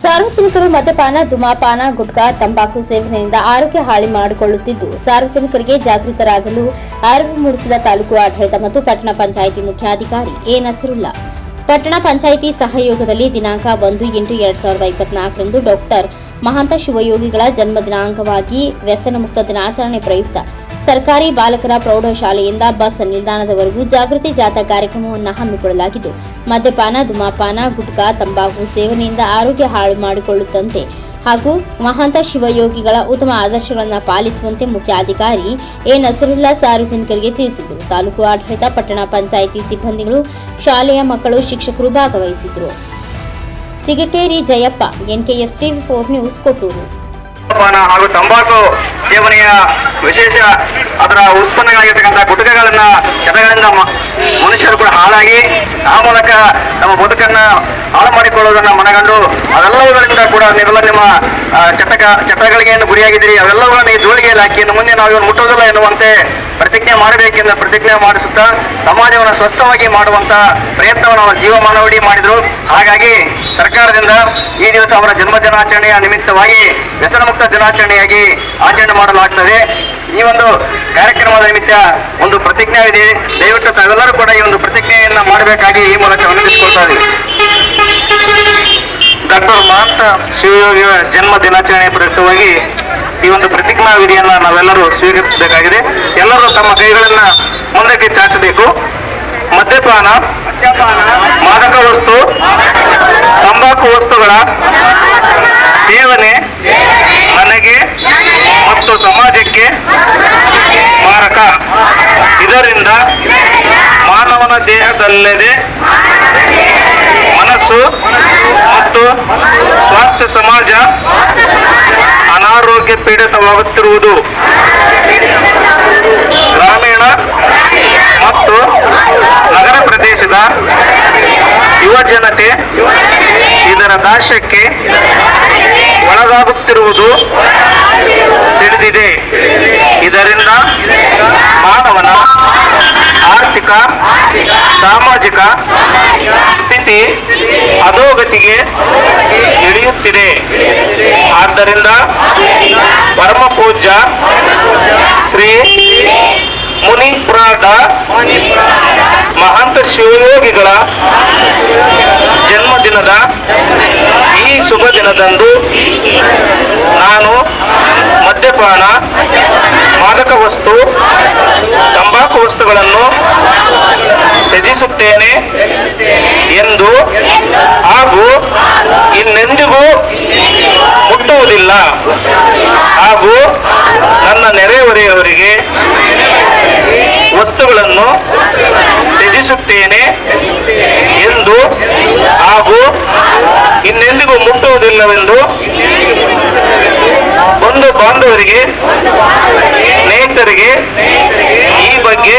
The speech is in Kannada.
ಸಾರ್ವಜನಿಕರು ಮದ್ಯಪಾನ, ಧುಮಾಪಾನ, ಗುಟ್ಕಾ, ತಂಬಾಕು ಸೇವನೆಯಿಂದ ಆರೋಗ್ಯ ಹಾಳಿ ಮಾಡಿಕೊಳ್ಳುತ್ತಿದ್ದು, ಸಾರ್ವಜನಿಕರಿಗೆ ಜಾಗೃತರಾಗಲು ಅರಿವು ಮೂಡಿಸಿದ ತಾಲೂಕು ಆಡಳಿತ ಮತ್ತು ಪಟ್ಟಣ ಪಂಚಾಯಿತಿ ಮುಖ್ಯಾಧಿಕಾರಿ ಎ. ನಸರುಲ್ಲಾ. ಪಟ್ಟಣ ಪಂಚಾಯಿತಿ ಸಹಯೋಗದಲ್ಲಿ ದಿನಾಂಕ ಒಂದು ಎಂಟು ಎರಡ್ ಸಾವಿರದ ಇಪ್ಪತ್ನಾಲ್ಕರಂದು ಡಾಕ್ಟರ್ ಮಹಾಂತ ಶಿವಯೋಗಿಗಳ ಜನ್ಮ ದಿನಾಂಕವಾಗಿ ವ್ಯಸನ ಮುಕ್ತ ದಿನಾಚರಣೆ ಪ್ರಯುಕ್ತ ಸರ್ಕಾರಿ ಬಾಲಕರ ಪ್ರೌಢಶಾಲೆಯಿಂದ ಬಸ್ ನಿಲ್ದಾಣದವರೆಗೂ ಜಾಗೃತಿ ಜಾಥಾ ಕಾರ್ಯಕ್ರಮವನ್ನು ಹಮ್ಮಿಕೊಳ್ಳಲಾಗಿದ್ದು, ಮದ್ಯಪಾನ, ಧೂಮಪಾನ, ಗುಟ್ಕಾ, ತಂಬಾಕು ಸೇವನೆಯಿಂದ ಆರೋಗ್ಯ ಹಾಳು ಮಾಡಿಕೊಳ್ಳುತ್ತಂತೆ ಹಾಗೂ ಮಹಾಂತ ಶಿವಯೋಗಿಗಳ ಉತ್ತಮ ಆದರ್ಶಗಳನ್ನು ಪಾಲಿಸುವಂತೆ ಮುಖ್ಯಾಧಿಕಾರಿ ಎ. ನಸರುಲ್ಲಾ ಸಾರ್ವಜನಿಕರಿಗೆ ತಿಳಿಸಿದರು. ತಾಲೂಕು ಆಡಳಿತ, ಪಟ್ಟಣ ಪಂಚಾಯಿತಿ ಸಿಬ್ಬಂದಿಗಳು, ಶಾಲೆಯ ಮಕ್ಕಳು, ಶಿಕ್ಷಕರು ಭಾಗವಹಿಸಿದರು Chigateri Jayappa NKS TV four news, Kotturu. ಹಾಗೂ ತಂಬಾಕು ಸೇವನೆಯ ವಿಶೇಷ ಅದರ ಉತ್ಪನ್ನಗಳಾಗಿರ್ತಕ್ಕಂಥ ಗುಟಕಗಳನ್ನ ಚಟಗಳಿಂದ ಮನುಷ್ಯರು ಕೂಡ ಹಾಳಾಗಿ, ಆ ಮೂಲಕ ನಮ್ಮ ಬದುಕನ್ನ ಹಾಳು ಮಾಡಿಕೊಳ್ಳುವುದನ್ನ ಮನಗಂಡು, ಅದೆಲ್ಲವುಗಳಿಂದ ಕೂಡ ನೀವೆಲ್ಲ ನಿಮ್ಮ ಚಟಕ ಚಟಗಳಿಗೆ ಏನು ಗುರಿಯಾಗಿದ್ದೀರಿ. ಅವೆಲ್ಲವುಗಳನ್ನ ಈ ಜೋಳಿಗೆಯಲ್ಲಿ ಹಾಕಿ ಮುಂದೆ ನಾವು ಇವನು ಮುಟ್ಟೋದಿಲ್ಲ ಎನ್ನುವಂತೆ ಪ್ರತಿಜ್ಞೆ ಮಾಡಬೇಕೆಂದು ಪ್ರತಿಜ್ಞೆ ಮಾಡಿಸುತ್ತಾ, ಸಮಾಜವನ್ನು ಸ್ವಸ್ಥವಾಗಿ ಮಾಡುವಂತ ಪ್ರಯತ್ನವನ್ನು ಅವರ ಜೀವಮಾನವಿಡೀ ಮಾಡಿದ್ರು. ಹಾಗಾಗಿ ಸರ್ಕಾರದಿಂದ ಈ ದಿವಸ ಅವರ ಜನ್ಮ ದಿನಾಚರಣೆಯ ನಿಮಿತ್ತವಾಗಿ ವ್ಯಸನ ಮುಕ್ತ ದಿನಾಚರಣೆಯಾಗಿ ಆಚರಣೆ ಮಾಡಲಾಗ್ತದೆ. ಈ ಒಂದು ಕಾರ್ಯಕ್ರಮದ ನಿಮಿತ್ತ ಒಂದು ಪ್ರತಿಜ್ಞೆ ಇದೆ ದಯವಿಟ್ಟು ತಾವೆಲ್ಲರೂ ಕೂಡ ಈ ಒಂದು ಪ್ರತಿಜ್ಞೆಯನ್ನ ಮಾಡಬೇಕಾಗಿ ಈ ಮೂಲಕ ವಿನಂತಿಸಿಕೊಳ್ತಾ ಇದ್ದೀವಿ ಡಾಕ್ಟರ್ ಮಹಾಂತ ಶಿವಯೋಗಿಯ ಜನ್ಮ ದಿನಾಚರಣೆ ಪ್ರಯುಕ್ತವಾಗಿ ಈ ಒಂದು ಪ್ರತಿಜ್ಞಾ ವಿಧಿಯನ್ನ ನಾವೆಲ್ಲರೂ ಸ್ವೀಕರಿಸಬೇಕಾಗಿದೆ. ಎಲ್ಲರೂ ತಮ್ಮ ಕೈಗಳನ್ನ ಮುಂದಕ್ಕೆ ಚಾಚಬೇಕು. ಮದ್ಯಪಾನ, ಮಾದಕ ವಸ್ತು, ತಂಬಾಕು ವಸ್ತುಗಳ ದೇಹದಲ್ಲದೆ. ಮನಸ್ಸು, ಮತ್ತು ಸ್ವಾಸ್ಥ್ಯ ಸಮಾಜ, ಅನಾರೋಗ್ಯ ಪೀಡಿತವಾಗುತ್ತಿರುವುದು. ಗ್ರಾಮೀಣ ಮತ್ತು ನಗರ ಪ್ರದೇಶದ ಯುವ ಜನತೆ ಇದರ ನಾಶಕ್ಕೆ ಒಳಗಾಗುತ್ತಿರುವುದು ತಿಳಿದಿದೆ. ಇದರಿಂದ ಆದ್ದರಿಂದ ಪರಮ ಪೂಜ್ಯ ಶ್ರೀ ಮುನಿಪುರಾದ ಮಹಾಂತ ಶಿವಯೋಗಿಗಳ ಜನ್ಮದಿನದ ಈ ಶುಭ ದಿನದಂದು ನಾನು ಮದ್ಯಪಾನ ಮಾದಕ ವಸ್ತು ತಂಬಾಕು ವಸ್ತುಗಳನ್ನು ತ್ಯಜಿಸುತ್ತೇನೆ ಎಂದು ಹಾಗೂ ಇನ್ನೆಂದಿಗೂ ಹಾಗೂ ನನ್ನ ನೆರೆಹೊರೆಯವರಿಗೆ ವಸ್ತುಗಳನ್ನು ತ್ಯಜಿಸುತ್ತೇನೆ ಎಂದು ಹಾಗೂ ಇನ್ನೆಂದಿಗೂ ಮುಟ್ಟುವುದಿಲ್ಲವೆಂದು ಒಂದು ಬಾಂಧವರಿಗೆ ಸ್ನೇಹಿತರಿಗೆ ಈ ಬಗ್ಗೆ